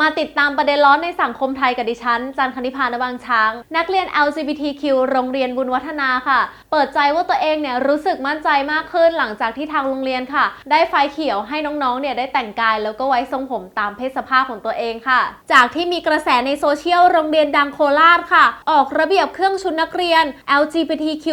มาติดตามประเด็นร้อนในสังคมไทยกับดิฉัน จันทนิพานบางช้าง นักเรียน LGBTQ โรงเรียนบุญวัฒนาค่ะ เปิดใจว่าตัวเองเนี่ยรู้สึกมั่นใจมากขึ้นหลังจากที่ทางโรงเรียนค่ะ ได้ไฟเขียวให้น้องๆเนี่ยได้แต่งกายแล้วก็ไว้ทรงผมตามเพศสภาพของตัวเองค่ะ จากที่มีกระแสในโซเชียลโรงเรียนดังโคราชค่ะ ออกระเบียบเครื่องชุดนักเรียน LGBTQ+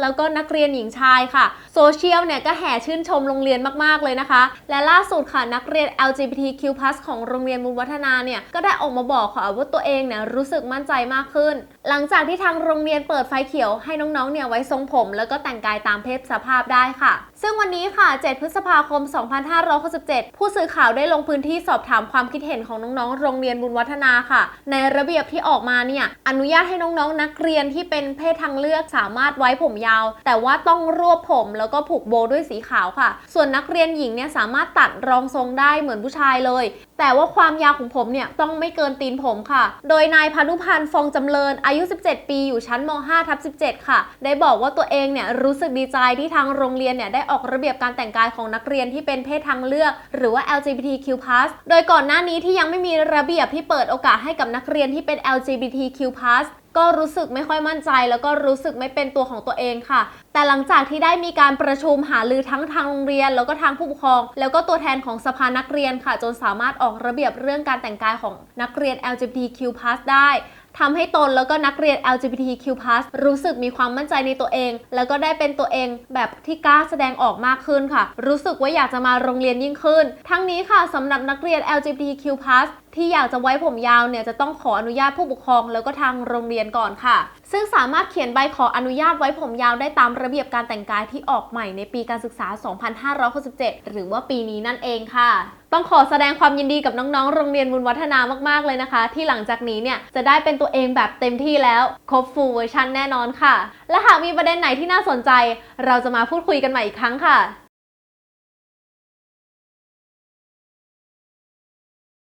แล้วก็นักเรียนหญิงชายค่ะโซเชียลเนี่ยก็แห่ชื่นชมโรงเรียนมากๆเลยนะคะ และล่าสุดค่ะนักเรียน LGBTQ+ ของโรงเรียนบุญวัฒนาเนี่ยก็ได้ออกมาบอกค่ะว่าตัวเองเนี่ยรู้สึกมั่นใจมากขึ้น หลังจากที่ทางโรงเรียนเปิดไฟเขียวให้น้องๆเนี่ยไว้ทรงผม แล้วก็แต่งกายตามเพศสภาพได้ค่ะ ซึ่งวันนี้ค่ะ 7 พฤษภาคม 2567 ผู้สื่อข่าวได้ลงพื้นที่สอบถามความคิดเห็นของน้องๆ โรงเรียนบุญวัฒนาค่ะ ในระเบียบที่ออกมาเนี่ยอนุญาตให้น้องๆ นักเรียนที่เป็นเพศทางเลือกสามารถไว้ผมยาว แต่ว่าต้องรวบผมแล้วก็ผูกโบด้วยสีขาวค่ะ ส่วนนักเรียนหญิงเนี่ยสามารถตัดรองทรงได้เหมือนผู้ชายเลย แต่ว่าความยาวของผมเนี่ยต้องไม่เกินตีนผมค่ะ โดยนายพานุพันธ์ฟองจำเริญอายุ 17 ปีอยู่ชั้นม5ทับ17 ค่ะ ได้บอกว่าตัวเองเนี่ยรู้สึกดีใจที่ทางโรงเรียนเนี่ยได้ออกระเบียบการแต่งกายของนักเรียนที่เป็นเพศทางเลือก หรือว่า LGBTQ+ โดยก่อนหน้านี้ที่ยังไม่มีระเบียบที่เปิดโอกาสให้กับนักเรียนที่เป็น LGBTQ+ ก็รู้สึกไม่ค่อยมั่นใจ แล้วก็รู้สึกไม่เป็นตัวของตัวเองค่ะ แต่หลังจากที่ได้มีการประชุมหารือทั้งทางโรงเรียน แล้วก็ทางผู้ปกครอง แล้วก็ตัวแทนของสภานักเรียนค่ะ จนสามารถออกระเบียบเรื่องการแต่งกายของนักเรียน LGBTQ+ ได้ทำให้ตนแล้วก็นักเรียน LGBTQ+ รู้สึกมีความมั่นใจในตัวเอง แล้วก็ได้เป็นตัวเองแบบที่กล้าแสดงออกมากขึ้นค่ะ รู้สึกว่าอยากจะมาโรงเรียนยิ่งขึ้น ทั้งนี้ค่ะสำหรับนักเรียน LGBTQ+ ที่อยากจะไว้ผมยาวเนี่ยจะต้องขออนุญาตผู้ปกครอง แล้วก็ทางโรงเรียนก่อนค่ะ ซึ่งสามารถเขียนใบขออนุญาตไว้ผมยาวได้ตามระเบียบการแต่งกายที่ออกใหม่ในปีการศึกษา 2567 หรือว่าปีนี้นั่นเองค่ะ ต้องขอแสดงความยินดีกับน้องๆ โรงเรียนบุญวัฒนามากๆเลยนะคะ ที่หลังจากนี้เนี่ยจะได้เป็นตัวเองแบบเต็มที่แล้ว ครบฟูลเวอร์ชันแน่นอนค่ะ และหากมีประเด็นไหนที่น่าสนใจ เราจะมาพูดคุยกันใหม่อีกครั้งค่ะ